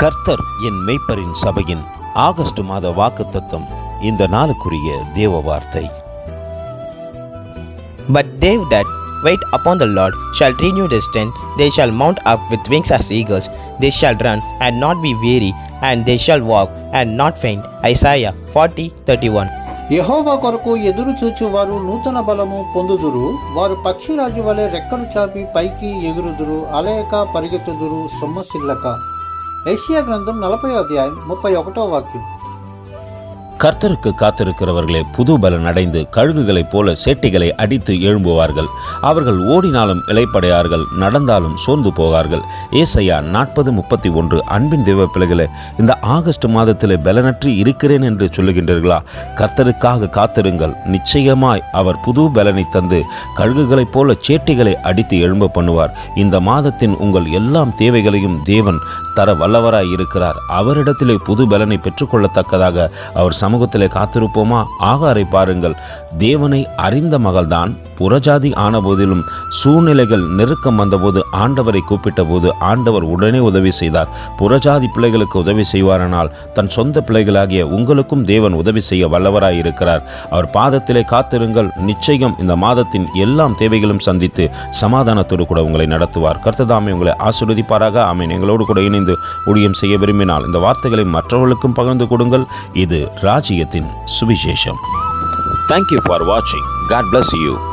கர்த்தர் என் மெய்ப்பரின் சபையின் ஆகஸ்ட் மாத வாக்குத்தத்தம் இந்த நாளுக்குரிய தேவ வார்த்தை But they that wait upon the Lord shall renew their strength, they shall mount up with wings as eagles, they shall run and not be weary, and they shall walk and not faint. Isaiah 40 31. యహోవా కొరకు ఎదురు చూచు వారు నూతన బలము పొందుదురు వారు పక్షిరాజు వలె రెక్కలు చాపి పైకి ఎగురుదురు అలయక పరిగెత్తుదురు సొమ్మసిల్లక ఏషియా గ్రంథం నలభై అధ్యాయం ముప్పై ఒకటో వాక్యం. கர்த்தருக்கு காத்திருக்கிறவர்களே புது பலன் அடைந்து கழுகுகளைப் போல சேட்டிகளை அடித்து எழும்புவார்கள். அவர்கள் ஓடினாலும் இலைப்படையார்கள் நடந்தாலும் சோர்ந்து போகார்கள். ஏசையா நாற்பது முப்பத்தி ஒன்று அன்பின் தெய்வ பிள்ளைகளே இந்த ஆகஸ்ட் மாதத்தில் பலனற்றி இருக்கிறேன் என்று சொல்லுகின்றீர்களா? கர்த்தருக்காக காத்திருங்கள். நிச்சயமாய் அவர் புது பலனை தந்து கழுகுகளைப் போல சேட்டிகளை அடித்து எழும்ப பண்ணுவார். இந்த மாதத்தின் உங்கள் எல்லாம் தேவைகளையும் தேவன் தர வல்லவராய் இருக்கிறார் அவரிடத்திலே புது பலனை பெற்றுக்கொள்ளத்தக்கதாக அவர் சமூகத்தில் காத்திருப்போமா? ஆகாரை பாருங்கள். தேவனை அறிந்த மகள்தான். புறஜாதி ஆனபோதிலும் சூழ்நிலைகள் நெருக்கம் வந்தபோது ஆண்டவரை கூப்பிட்ட போது ஆண்டவர் உடனே உதவி செய்தார். புறஜாதி பிள்ளைகளுக்கு உதவி செய்வாரானால் தன் சொந்த பிள்ளைகளாகிய உங்களுக்கும் தேவன் உதவி செய்ய வல்லவராய் இருக்கிறார் அவர் பாதத்திலே காத்திருங்கள். நிச்சயம் இந்த மாதத்தின் எல்லாம் தேவைகளும் சந்தித்து சமாதானத்தோடு கூட உங்களை நடத்துவார். கர்த்ததாமே உங்களை ஆசிர்வதிப்பாராக. ஆமீன். எங்களோடு கூட இணைந்து ஊழியம் செய்ய விரும்பினால் இந்த வார்த்தைகளை மற்றவர்களுக்கும் பகிர்ந்து கொடுங்கள். இது ராஜ்யத்தின் சுவிசேஷம். தேங்க்யூ ஃபார் வாட்சிங் காட் பிளஸ் யூ